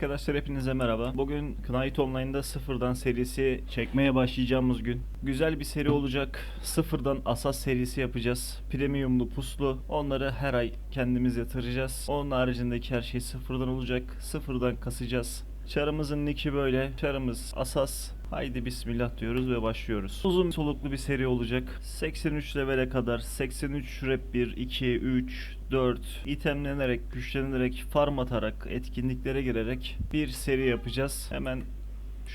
Arkadaşlar hepinize merhaba. Bugün Knight Online'da sıfırdan serisi çekmeye başlayacağımız gün. Güzel bir seri olacak. Sıfırdan Asas serisi yapacağız. Premiumlu puslu. Onları her ay kendimiz yatıracağız. Onun haricindeki her şey sıfırdan olacak. Sıfırdan kasacağız. Çarımızın nicki böyle. Çarımız Asas. Haydi bismillah diyoruz ve başlıyoruz. Uzun soluklu bir seri olacak. 83 levele kadar 83 rep 1, 2, 3, 4 itemlenerek, güçlenerek, farm atarak, etkinliklere girerek bir seri yapacağız. Hemen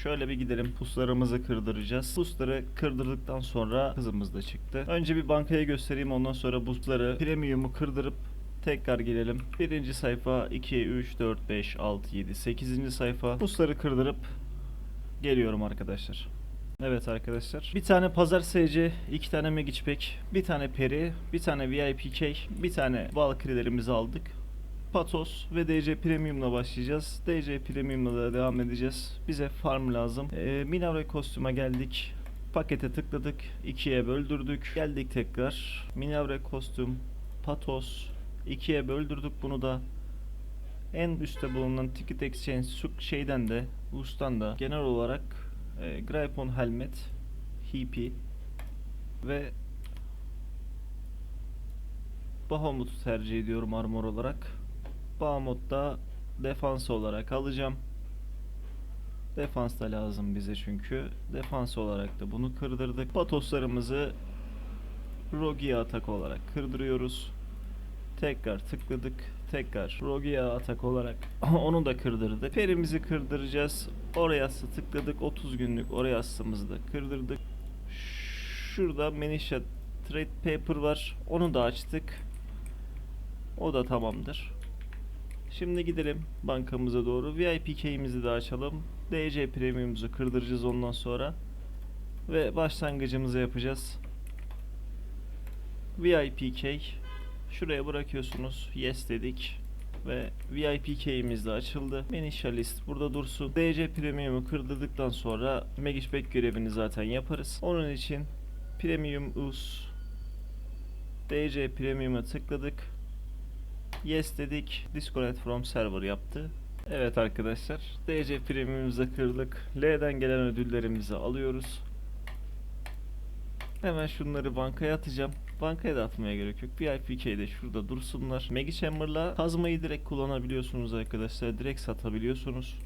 Şöyle bir gidelim puslarımızı kırdıracağız. Pusları kırdırdıktan sonra hızımız da çıktı. Önce bir bankaya göstereyim ondan sonra pusları premium'u kırdırıp tekrar gelelim. Birinci sayfa 2, 3, 4, 5, 6, 7, 8. sayfa. Pusları kırdırıp geliyorum arkadaşlar. Evet arkadaşlar. Bir tane pazar SC, iki tane Magic Pack, bir tane Peri, bir tane VIP Cake, bir tane Valkyrie'lerimizi aldık. Patos ve DC Premium'la başlayacağız. DC Premium'la da devam edeceğiz. Bize farm lazım. Ee, Minavre kostüme geldik. Pakete tıkladık. ikiye böldürdük. Geldik tekrar. Minavre kostüm, Patos. İkiye böldürdük bunu da. En üstte bulunan Ticket Exchange su- şeyden de, Us'tan da genel olarak e, Gripon Helmet, HP ve Bahamut'u tercih ediyorum armor olarak. Bahamut da defans olarak alacağım. Defans da lazım bize çünkü. Defans olarak da bunu kırdırdık. Patoslarımızı Rogia atak olarak kırdırıyoruz. Tekrar tıkladık. Tekrar Rogia atak olarak onu da kırdırdık. Perimizi kırdıracağız. Oraya tıkladık. 30 günlük oraya da kırdırdık. Şurada Manisha Trade Paper var. Onu da açtık. O da tamamdır. Şimdi gidelim bankamıza doğru. VIP key'imizi de açalım. DC Premium'umuzu kırdıracağız ondan sonra. Ve başlangıcımızı yapacağız. VIP key. Şuraya bırakıyorsunuz. Yes dedik. Ve VIP key'imiz de açıldı. Manisha list burada dursun. DC Premium'u kırdırdıktan sonra Magic Pack görevini zaten yaparız. Onun için Premium US DC Premium'a tıkladık. Yes dedik. Disconnect from server yaptı. Evet arkadaşlar. DC Premium'umuza kırdık. L'den gelen ödüllerimizi alıyoruz. Hemen şunları bankaya atacağım. Bankaya da atmaya gerek yok. VIPK'de şurada dursunlar. Maggie Chamber'la kazmayı direkt kullanabiliyorsunuz arkadaşlar. Direkt satabiliyorsunuz.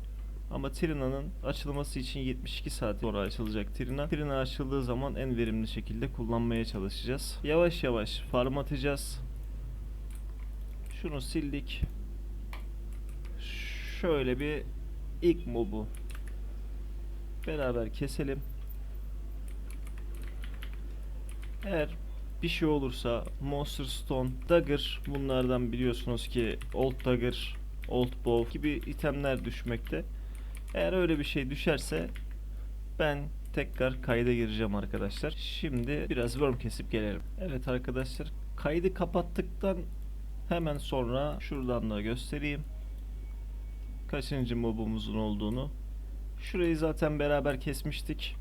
Ama Trina'nın açılması için 72 saat sonra açılacak Trina. Trina açıldığı zaman en verimli şekilde kullanmaya çalışacağız. Yavaş yavaş farm atacağız. Şunu sildik. Şöyle bir ilk mobu beraber keselim. Eğer bir şey olursa Monster Stone, Dagger bunlardan biliyorsunuz ki Old Dagger, Old Bow gibi itemler düşmekte. Eğer öyle bir şey düşerse ben tekrar kayda gireceğim arkadaşlar. Şimdi biraz worm kesip gelelim. Evet arkadaşlar kaydı kapattıktan hemen sonra şuradan da göstereyim. Kaçıncı mobumuzun olduğunu. Şurayı zaten beraber kesmiştik.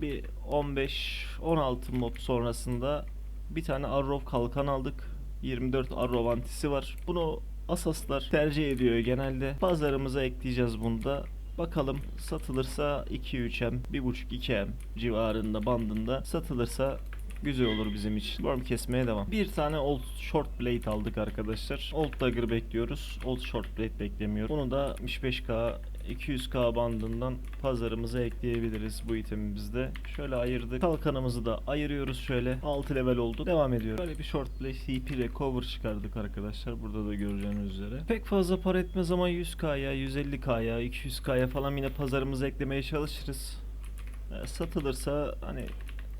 Bir 15-16 mob sonrasında bir tane Arrow kalkan aldık. 24 Arrow antisi var. Bunu Asaslar tercih ediyor genelde. Pazarımıza ekleyeceğiz bunu da. Bakalım satılırsa 2-3M, 1.5-2M civarında bandında satılırsa güzel olur bizim için. Worm kesmeye devam. Bir tane Old Short Blade aldık arkadaşlar. Old Dagger bekliyoruz. Old Short Blade beklemiyoruz. Bunu da 65k 200k bandından pazarımıza ekleyebiliriz bu itemimizde. Şöyle ayırdık. Kalkanımızı da ayırıyoruz şöyle. 6 level oldu. Devam ediyor. Böyle bir short blade CP recover çıkardık arkadaşlar. Burada da göreceğiniz üzere. Pek fazla para etmez ama 100k'ya, 150k'ya, 200k'ya falan yine pazarımıza eklemeye çalışırız. E, satılırsa hani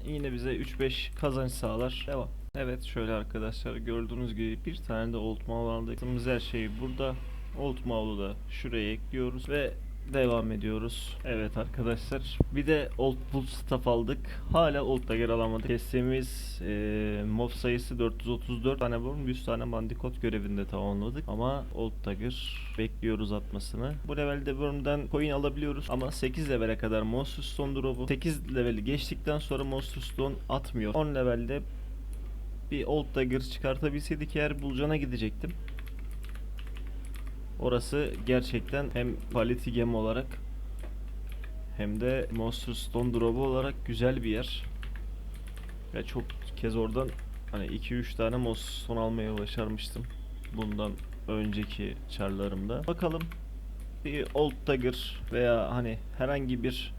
yine bize 3-5 kazanç sağlar. Devam. Evet şöyle arkadaşlar gördüğünüz gibi bir tane de old mal aldık. Her şey burada. Old Mall'u da şuraya ekliyoruz ve devam ediyoruz. Evet arkadaşlar. Bir de Old Bull Staff aldık. Hala Old Dagger alamadık. Kestiğimiz e, mob sayısı 434 tane var. 100 tane bandikot görevinde tamamladık. Ama Old Dagger bekliyoruz atmasını. Bu levelde Worm'den coin alabiliyoruz. Ama 8 levele kadar Monster Stone drop'u 8 leveli geçtikten sonra Monster Stone atmıyor. 10 levelde bir Old Dagger çıkartabilseydik eğer Bulcan'a gidecektim. Orası gerçekten hem quality game olarak hem de Monster Stone Drop'u olarak güzel bir yer. Ve çok kez oradan hani 2-3 tane Monster Stone almaya başarmıştım. Bundan önceki çarlarımda. Bakalım bir Old Dagger veya hani herhangi bir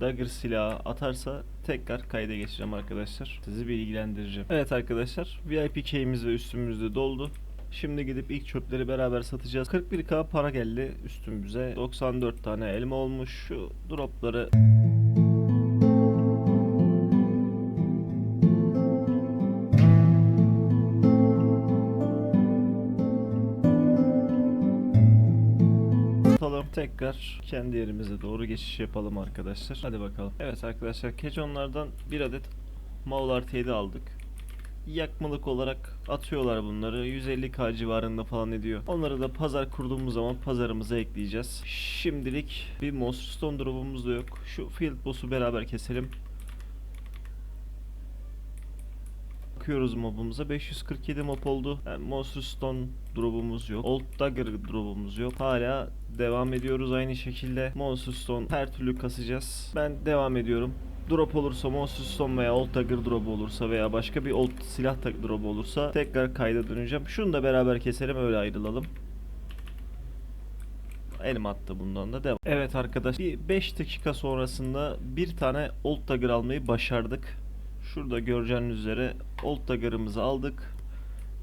Dagger silahı atarsa tekrar kayda geçeceğim arkadaşlar. Sizi bilgilendireceğim. Evet arkadaşlar VIP key'imiz ve üstümüzde doldu. Şimdi gidip ilk çöpleri beraber satacağız. 41k para geldi üstümüze. 94 tane elma olmuş. Şu dropları Atalım. Tekrar kendi yerimize doğru geçiş yapalım arkadaşlar. Hadi bakalım. Evet arkadaşlar Keconlardan bir adet Maular T'de aldık. Yakmalık olarak atıyorlar bunları. 150k civarında falan ediyor. Onları da pazar kurduğumuz zaman pazarımıza ekleyeceğiz. Şimdilik bir Monster Stone drop'umuz da yok. Şu Field Boss'u beraber keselim. Bakıyoruz mobumuza 547 mob oldu. Yani Monster Stone drop'umuz yok. Old Dagger drop'umuz yok. Hala devam ediyoruz aynı şekilde. Monster Stone her türlü kasacağız. Ben devam ediyorum. Drop olursa Monster Stone veya Old Dagger drop olursa veya başka bir Old silah drop olursa tekrar kayda döneceğim. Şunu da beraber keselim öyle ayrılalım. Elim attı bundan da devam. Evet arkadaş bir 5 dakika sonrasında bir tane Old Dagger almayı başardık. Şurada göreceğiniz üzere Old Dagger'ımızı aldık.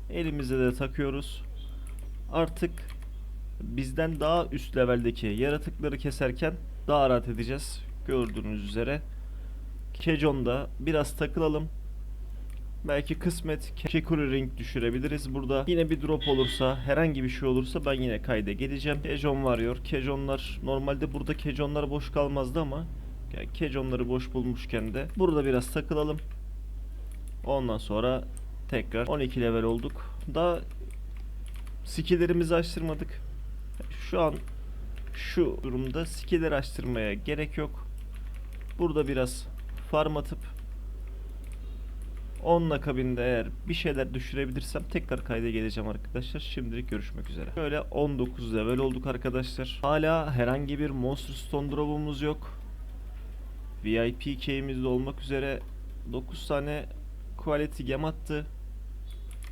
Elimize de takıyoruz. Artık bizden daha üst leveldeki yaratıkları keserken daha rahat edeceğiz. Gördüğünüz üzere. Kejon'da biraz takılalım. Belki kısmet Kekuri Ring düşürebiliriz burada. Yine bir drop olursa, herhangi bir şey olursa ben yine kayda geleceğim. Kejon Warrior, Kejonlar normalde burada Kejonlar boş kalmazdı ama yani Kejonları boş bulmuşken de burada biraz takılalım. Ondan sonra tekrar 12 level olduk. Daha skill'lerimizi açtırmadık. Şu an şu durumda skill'leri açtırmaya gerek yok. Burada biraz farm atıp onun akabinde eğer bir şeyler düşürebilirsem tekrar kayda geleceğim arkadaşlar. Şimdilik görüşmek üzere. Böyle 19 level olduk arkadaşlar. Hala herhangi bir Monster Stone drop'umuz yok. VIP key'imizde olmak üzere 9 tane quality gem attı.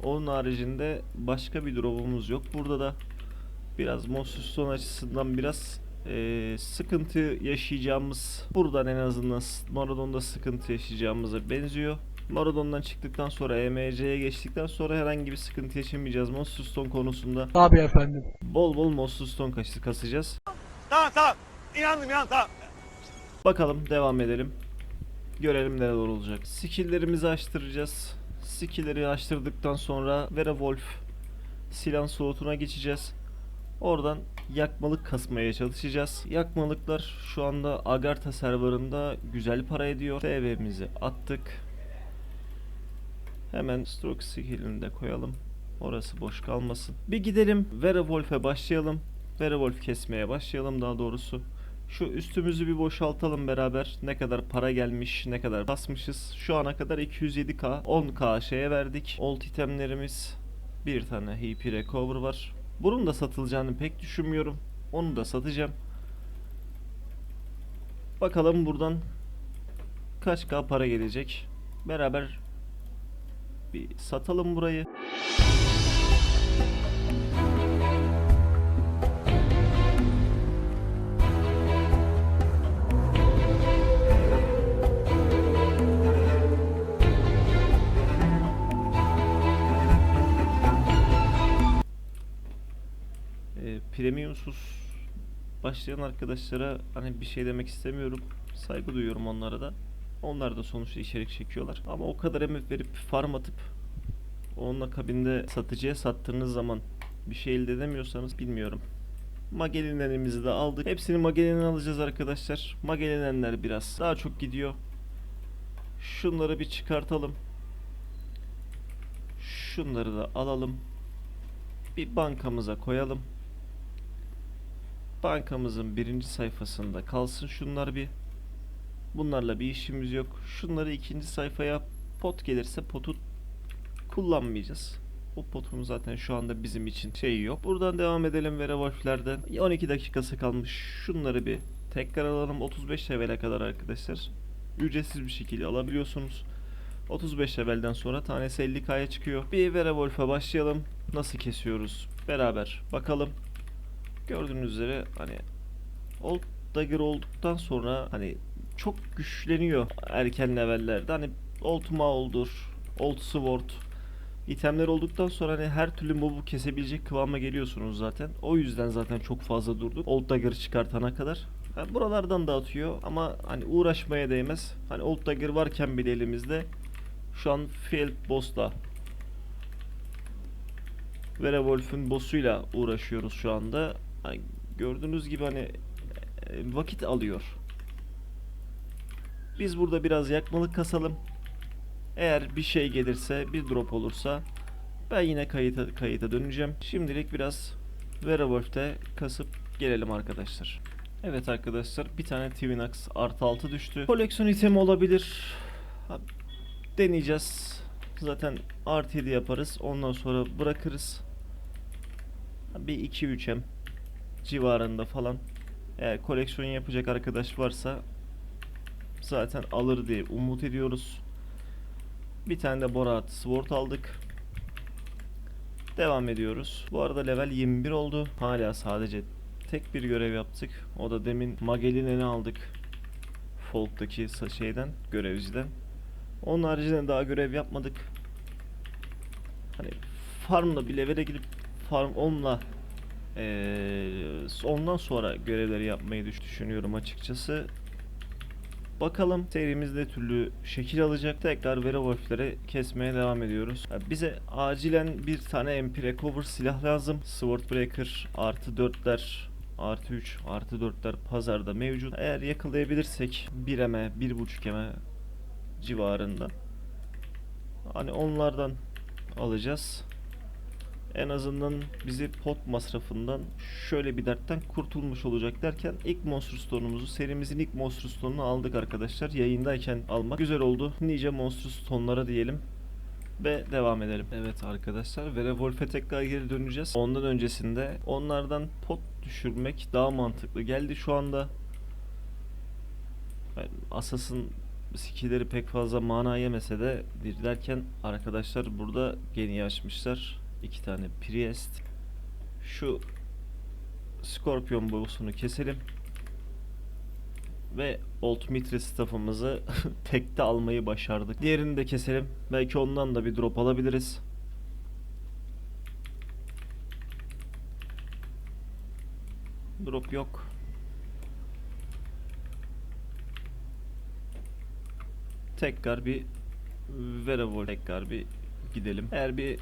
Onun haricinde başka bir drop'umuz yok. Burada da biraz Monster Stone açısından biraz eee, sıkıntı yaşayacağımız buradan en azından Maradon'da sıkıntı yaşayacağımıza benziyor. Maradon'dan çıktıktan sonra EMC'ye geçtikten sonra herhangi bir sıkıntı yaşamayacağız. Monster Stone konusunda Tabii efendim. bol bol Monster Stone kas- kasacağız. Tamam tamam. İnandım inandım tamam. Bakalım devam edelim. Görelim neler olacak. Skill'lerimizi açtıracağız. Skill'leri açtırdıktan sonra Werewolf silah soğutuna geçeceğiz. Oradan yakmalık kasmaya çalışacağız. Yakmalıklar şu anda Agartha serverında güzel para ediyor. TV'mizi attık. Hemen stroke skill'ini de koyalım. Orası boş kalmasın. Bir gidelim Werewolf'e başlayalım. Werewolf kesmeye başlayalım daha doğrusu. Şu üstümüzü bir boşaltalım beraber. Ne kadar para gelmiş, ne kadar basmışız. Şu ana kadar 207k, 10k şeye verdik. Old itemlerimiz bir tane HP Recover var. Bunun da satılacağını pek düşünmüyorum. Onu da satacağım. Bakalım buradan kaç k para gelecek. Beraber bir satalım burayı. Premiumsuz başlayan arkadaşlara hani bir şey demek istemiyorum. Saygı duyuyorum onlara da. Onlar da sonuçta içerik çekiyorlar. Ama o kadar emek verip farm atıp onun akabinde satıcıya sattığınız zaman bir şey elde edemiyorsanız bilmiyorum. Magellanenimizi de aldık. Hepsini Magellan alacağız arkadaşlar. Magellanenler biraz daha çok gidiyor. Şunları bir çıkartalım. Şunları da alalım. Bir bankamıza koyalım. Bankamızın birinci sayfasında kalsın şunlar bir. Bunlarla bir işimiz yok. Şunları ikinci sayfaya pot gelirse potu kullanmayacağız. O potunun zaten şu anda bizim için şeyi yok. Buradan devam edelim Werewolf'lerden. 12 dakikası kalmış. Şunları bir tekrar alalım. 35 level'e kadar arkadaşlar. Ücretsiz bir şekilde alabiliyorsunuz. 35 level'den sonra tanesi 50k'ya çıkıyor. Bir Werewolf'a başlayalım. Nasıl kesiyoruz? Beraber bakalım. Gördüğünüz üzere hani Old Dagger olduktan sonra hani çok güçleniyor erken levellerde. Hani Old Maul'dur, Old Sword itemler olduktan sonra hani her türlü mob'u kesebilecek kıvama geliyorsunuz zaten. O yüzden zaten çok fazla durduk. Old Dagger çıkartana kadar. Ha, buralardan dağıtıyor ama hani uğraşmaya değmez. Hani Old Dagger varken bile elimizde şu an Failed Boss'la Werewolf'ün boss'uyla uğraşıyoruz şu anda. Gördüğünüz gibi hani e, vakit alıyor. Biz burada biraz yakmalık kasalım. Eğer bir şey gelirse, bir drop olursa ben yine kayıta, kayıta döneceğim. Şimdilik biraz Werewolf'te kasıp gelelim arkadaşlar. Evet arkadaşlar bir tane Twinax artı 6 düştü. Koleksiyon itemi olabilir. Deneyeceğiz. Zaten artı 7 yaparız. Ondan sonra bırakırız. Bir 2-3M civarında falan. Eğer koleksiyon yapacak arkadaş varsa zaten alır diye umut ediyoruz. Bir tane de Borat Sword aldık. Devam ediyoruz. Bu arada level 21 oldu. Hala sadece tek bir görev yaptık. O da demin Magellan'i aldık. Folk'taki şeyden, görevciden. Onun haricinde daha görev yapmadık. Hani farmla bir levele gidip farm onunla eee, ondan sonra görevleri yapmayı düş- düşünüyorum açıkçası. Bakalım serimiz ne türlü şekil alacak. Tekrar Werewolf'leri kesmeye devam ediyoruz. Bize acilen bir tane MP Recover silah lazım. Swordbreaker artı 4'ler artı 3 artı 4'ler pazarda mevcut. Eğer yakalayabilirsek 1 eme 1.5 eme civarında. Hani onlardan alacağız. En azından bizi pot masrafından şöyle bir dertten kurtulmuş olacak derken ilk Monster Stone'umuzu serimizin ilk Monster Stone'unu aldık arkadaşlar. Yayındayken almak güzel oldu. Nice Monster Stone'lara diyelim ve devam edelim. Evet arkadaşlar Werewolf'e tekrar geri döneceğiz. Ondan öncesinde onlardan pot düşürmek daha mantıklı geldi şu anda. Yani Asas'ın skill'leri pek fazla mana yemese de derken arkadaşlar burada geni açmışlar. İki tane Priest. Şu Scorpion boss'unu keselim. Ve Old Mitre staff'ımızı tekte almayı başardık. Diğerini de keselim. Belki ondan da bir drop alabiliriz. Drop yok. Tekrar bir Werewolf tekrar bir gidelim. Eğer bir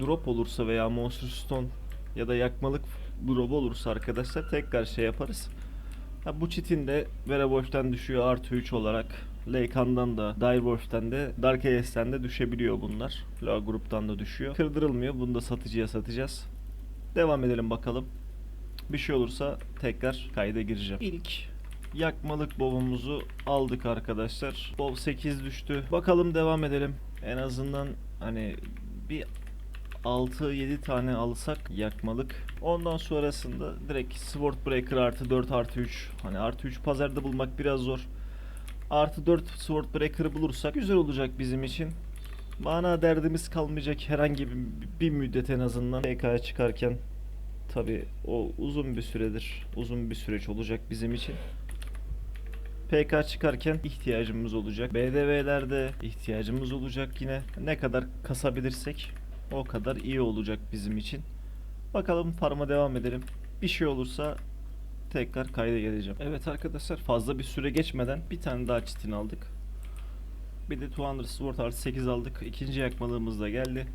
drop olursa veya Monster Stone ya da yakmalık drop olursa arkadaşlar tekrar şey yaparız. Ha, bu çitin de Werewolf'ten düşüyor artı 3 olarak. Leykan'dan da, Direwolf'ten de, Dark Ages'ten de düşebiliyor bunlar. La gruptan da düşüyor. Kırdırılmıyor. Bunu da satıcıya satacağız. Devam edelim bakalım. Bir şey olursa tekrar kayda gireceğim. İlk yakmalık bovumuzu aldık arkadaşlar. Bov 8 düştü. Bakalım devam edelim. En azından hani 6-7 tane alsak yakmalık. Ondan sonrasında direkt Sword Breaker artı 4 artı 3. Hani artı 3 pazarda bulmak biraz zor. Artı 4 Sword Breaker bulursak güzel olacak bizim için. Bana derdimiz kalmayacak herhangi bir, bir müddet en azından. PK'ya çıkarken tabi o uzun bir süredir. Uzun bir süreç olacak bizim için. PK çıkarken ihtiyacımız olacak. BDV'lerde ihtiyacımız olacak yine. Ne kadar kasabilirsek o kadar iyi olacak bizim için. Bakalım farma devam edelim. Bir şey olursa tekrar kayda geleceğim. Evet arkadaşlar fazla bir süre geçmeden bir tane daha çitin aldık. Bir de 200 Sword artı 8 aldık. İkinci yakmalığımız da geldi.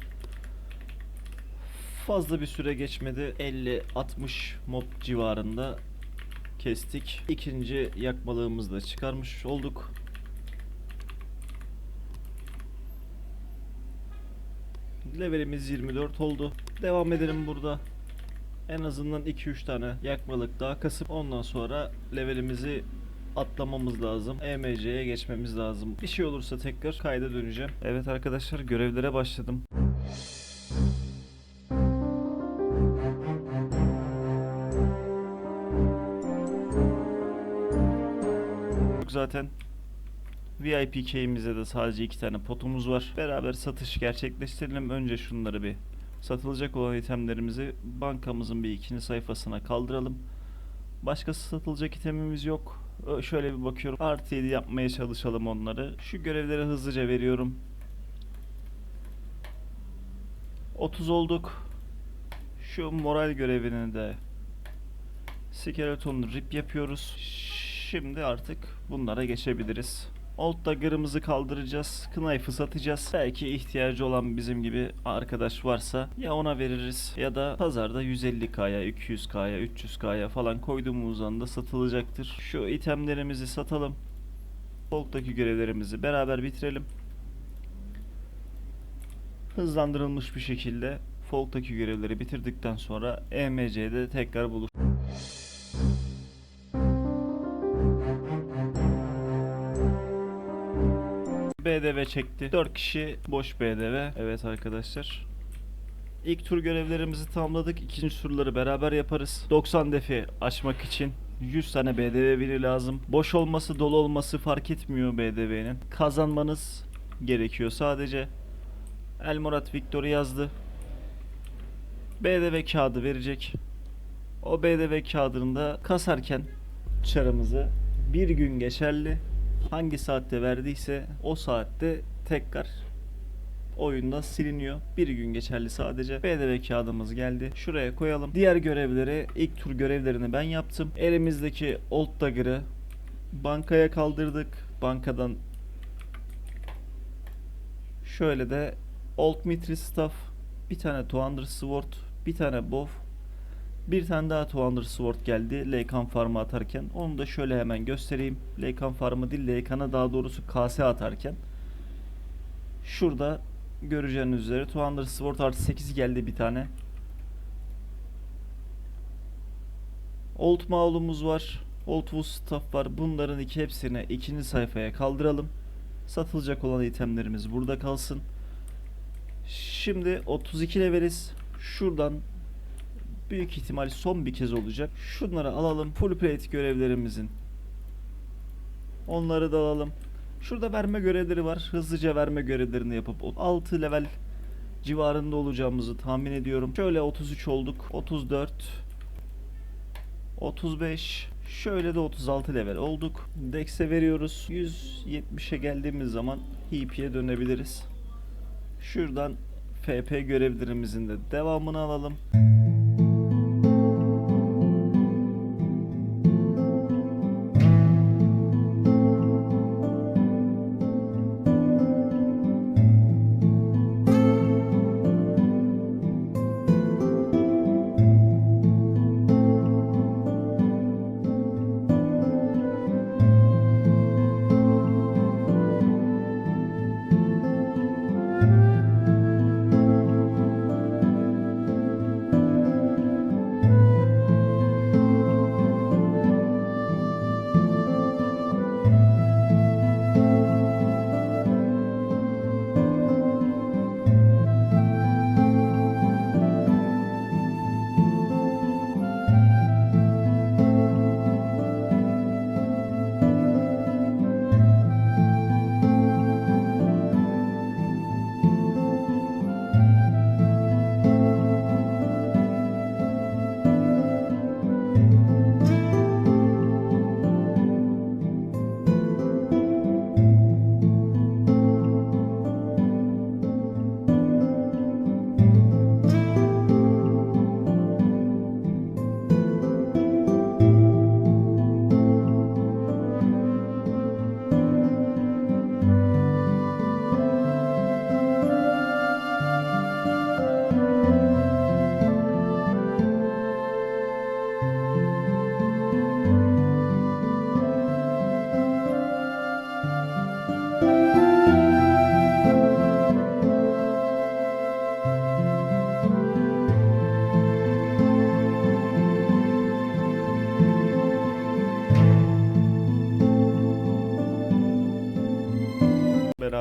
Fazla bir süre geçmedi. 50-60 mob civarında kestik. İkinci yakmalığımızı da çıkarmış olduk. Levelimiz 24 oldu. Devam edelim burada. En azından 2-3 tane yakmalık daha kasıp ondan sonra levelimizi atlamamız lazım. EMC'ye geçmemiz lazım. Bir şey olursa tekrar kayda döneceğim. Evet arkadaşlar görevlere başladım. Zaten VIP key'imizde de sadece iki tane potumuz var. Beraber satış gerçekleştirelim. Önce şunları bir satılacak olan itemlerimizi bankamızın bir ikinci sayfasına kaldıralım. Başkası satılacak itemimiz yok. Şöyle bir bakıyorum. Artı 7 yapmaya çalışalım onları. Şu görevleri hızlıca veriyorum. 30 olduk. Şu moral görevini de Skeleton rip yapıyoruz. Şimdi artık bunlara geçebiliriz. Old Dagger'ımızı kaldıracağız. Knife'ı satacağız. Belki ihtiyacı olan bizim gibi arkadaş varsa ya ona veririz ya da pazarda 150k'ya, 200k'ya, 300k'ya falan koyduğumuz anda satılacaktır. Şu itemlerimizi satalım. Old'daki görevlerimizi beraber bitirelim. Hızlandırılmış bir şekilde Folk'taki görevleri bitirdikten sonra EMC'de tekrar buluş. BDV çekti. 4 kişi boş BDV. Evet arkadaşlar. İlk tur görevlerimizi tamamladık. İkinci turları beraber yaparız. 90 defi açmak için 100 tane BDV biri lazım. Boş olması dolu olması fark etmiyor BDV'nin. Kazanmanız gerekiyor sadece. Elmorat Victor yazdı. BDV kağıdı verecek. O BDV kağıdını da kasarken çarımızı bir gün geçerli. Hangi saatte verdiyse o saatte tekrar oyunda siliniyor. Bir gün geçerli sadece. BDV kağıdımız geldi. Şuraya koyalım. Diğer görevleri ilk tur görevlerini ben yaptım. Elimizdeki Old Dagger'ı bankaya kaldırdık. Bankadan şöyle de Old Mithril Staff, bir tane Two Sword, bir tane Bow, bir tane daha Two Sword geldi Leykan Farm'ı atarken. Onu da şöyle hemen göstereyim. Leykan Farm'ı değil Leykan'a daha doğrusu KS atarken. Şurada göreceğiniz üzere Two Sword artı 8 geldi bir tane. Old Maul'umuz var. Old Staff var. Bunların iki hepsini ikinci sayfaya kaldıralım. Satılacak olan itemlerimiz burada kalsın. Şimdi 32 leveliz. Şuradan büyük ihtimal son bir kez olacak. Şunları alalım. Full plate görevlerimizin. Onları da alalım. Şurada verme görevleri var. Hızlıca verme görevlerini yapıp 6 level civarında olacağımızı tahmin ediyorum. Şöyle 33 olduk. 34 35 Şöyle de 36 level olduk. Dex'e veriyoruz. 170'e geldiğimiz zaman HP'ye dönebiliriz. Şuradan FP görevlerimizin de devamını alalım.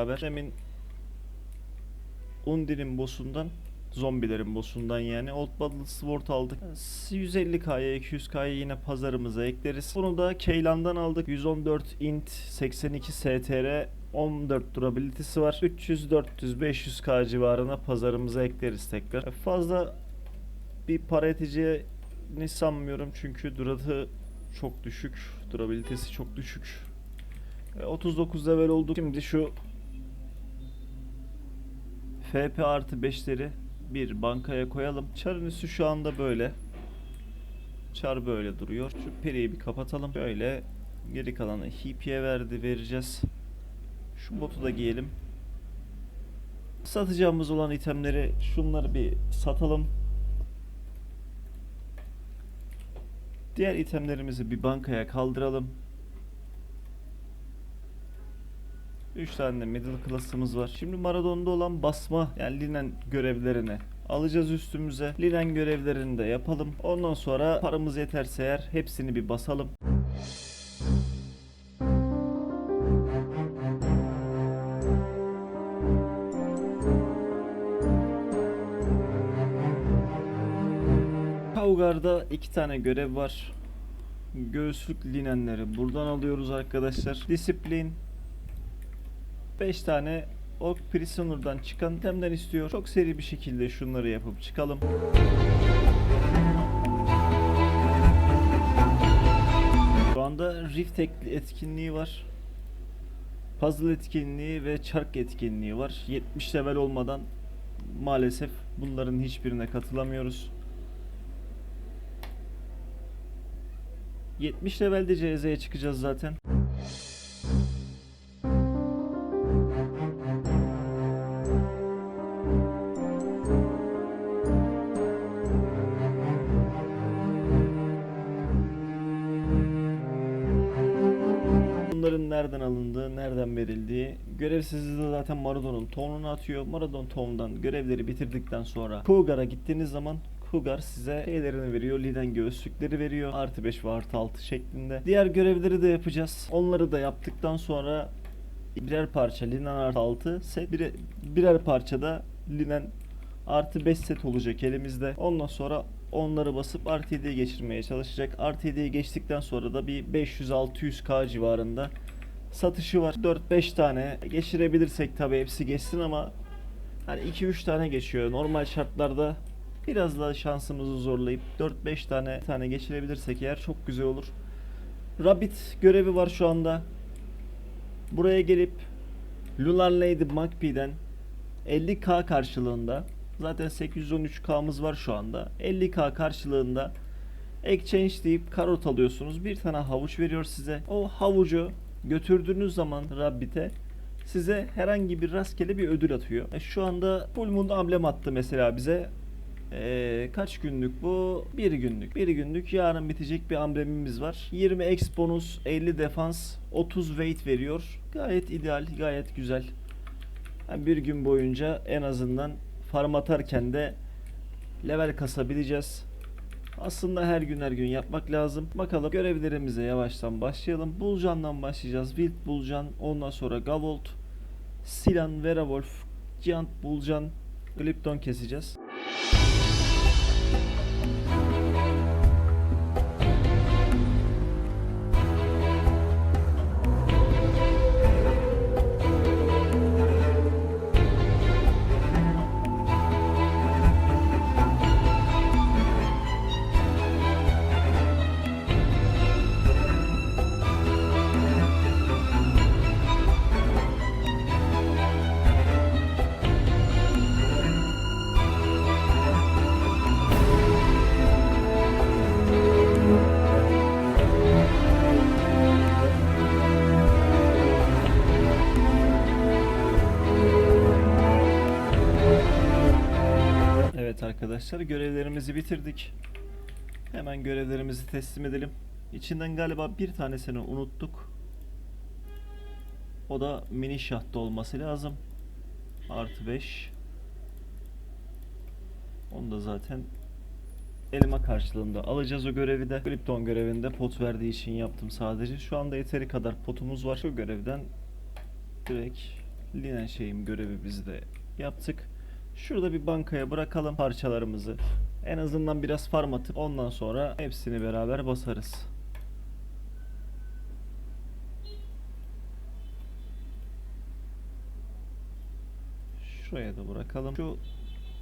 Beraber demin Undir'in boss'undan zombilerin boss'undan yani Old Battle Sword aldık. 150k'ya 200k'ya yine pazarımıza ekleriz. Bunu da Keylan'dan aldık. 114 int 82 str 14 durability'si var. 300 400 500k civarına pazarımıza ekleriz tekrar. Fazla bir para edeceğini sanmıyorum çünkü duratı çok düşük. Durabilitesi çok düşük. E, 39 level olduk. Şimdi şu FP artı 5'leri bir bankaya koyalım. Çarın üstü şu anda böyle. Çar böyle duruyor. Şu periyi bir kapatalım. Böyle geri kalanı hippie'ye verdi vereceğiz. Şu botu da giyelim. Satacağımız olan itemleri şunları bir satalım. Diğer itemlerimizi bir bankaya kaldıralım. 3 tane de middle class'ımız var. Şimdi Maradon'da olan basma yani linen görevlerini alacağız üstümüze. Linen görevlerini de yapalım. Ondan sonra paramız yeterse eğer hepsini bir basalım. Kaugar'da iki tane görev var. Göğüslük linenleri buradan alıyoruz arkadaşlar. Disiplin 5 tane Orc Prisoner'dan çıkan itemden istiyor. Çok seri bir şekilde şunları yapıp çıkalım. Şu anda Rift etkinliği var. Puzzle etkinliği ve çark etkinliği var. 70 level olmadan maalesef bunların hiçbirine katılamıyoruz. 70 levelde CZ'ye çıkacağız zaten. Nereden alındığı, nereden verildiği, görevsizliği zaten Maradon'un tonunu atıyor. Maradon tonundan görevleri bitirdikten sonra Cougar'a gittiğiniz zaman Cougar size şeylerini veriyor, liden göğüslükleri veriyor. Artı 5 ve artı 6 şeklinde. Diğer görevleri de yapacağız. Onları da yaptıktan sonra birer parça linen artı 6 set, bire- birer parçada linen artı 5 set olacak elimizde. Ondan sonra onları basıp artı 7'ye geçirmeye çalışacak. Artı 7'ye geçtikten sonra da bir 500-600k civarında satışı var. 4-5 tane geçirebilirsek tabi hepsi geçsin ama hani 2-3 tane geçiyor. Normal şartlarda biraz daha şansımızı zorlayıp 4-5 tane tane geçirebilirsek eğer çok güzel olur. Rabbit görevi var şu anda. Buraya gelip Lunar Lady Magpie'den 50k karşılığında zaten 813k'mız var şu anda. 50k karşılığında exchange deyip karot alıyorsunuz. Bir tane havuç veriyor size. O havucu götürdüğünüz zaman Rabbit'e size herhangi bir rastgele bir ödül atıyor. E, şu anda Full Moon amblem attı mesela bize. Ee, kaç günlük bu? Bir günlük. Bir günlük yarın bitecek bir amblemimiz var. 20 X bonus, 50 defans, 30 weight veriyor. Gayet ideal, gayet güzel. Yani bir gün boyunca en azından farm atarken de level kasabileceğiz. Aslında her gün her gün yapmak lazım. Bakalım görevlerimize yavaştan başlayalım. Bulcan'dan başlayacağız. Wild Bulcan, ondan sonra Gavolt, Silan, Werewolf, Giant Bulcan, Glypton keseceğiz. Arkadaşlar görevlerimizi bitirdik. Hemen görevlerimizi teslim edelim. İçinden galiba bir tanesini unuttuk. O da mini şahta olması lazım. Artı 5. Onu da zaten elma karşılığında alacağız o görevi de. Krypton görevinde pot verdiği için yaptım sadece. Şu anda yeteri kadar potumuz var. Şu görevden direkt Linen şeyim görevi biz de yaptık. Şurada bir bankaya bırakalım parçalarımızı. En azından biraz farm atıp ondan sonra hepsini beraber basarız. Şuraya da bırakalım. Şu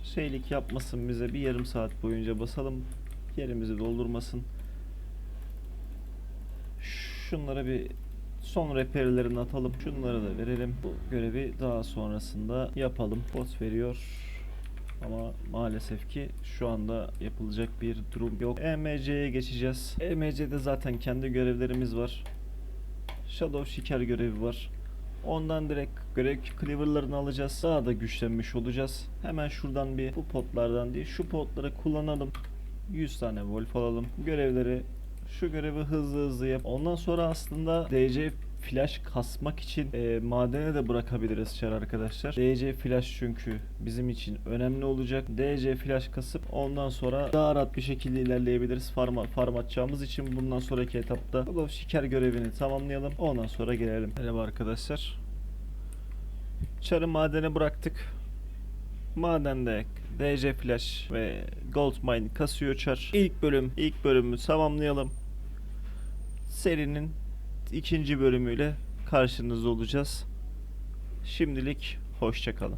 şeylik yapmasın bize bir yarım saat boyunca basalım. Yerimizi doldurmasın. Şunlara bir son reperlerini atalım. Şunları da verelim. Bu görevi daha sonrasında yapalım. Bot veriyor. Ama maalesef ki şu anda yapılacak bir durum yok. EMC'ye geçeceğiz. EMC'de zaten kendi görevlerimiz var. Shadow Şiker görevi var. Ondan direkt görev cleaver'larını alacağız. Daha da güçlenmiş olacağız. Hemen şuradan bir bu potlardan değil şu potları kullanalım. 100 tane wolf alalım. Görevleri şu görevi hızlı hızlı yap. Ondan sonra aslında DC flash kasmak için e, madene de bırakabiliriz çar arkadaşlar. DC flash çünkü bizim için önemli olacak. DC flash kasıp ondan sonra daha rahat bir şekilde ilerleyebiliriz. Farm, farm atacağımız için bundan sonraki etapta bu şeker görevini tamamlayalım. Ondan sonra gelelim. Merhaba arkadaşlar. Çarı madene bıraktık. Madende DC Flash ve Gold Mine kasıyor çar. İlk bölüm, ilk bölümü tamamlayalım. Serinin ikinci bölümüyle karşınızda olacağız. Şimdilik hoşçakalın.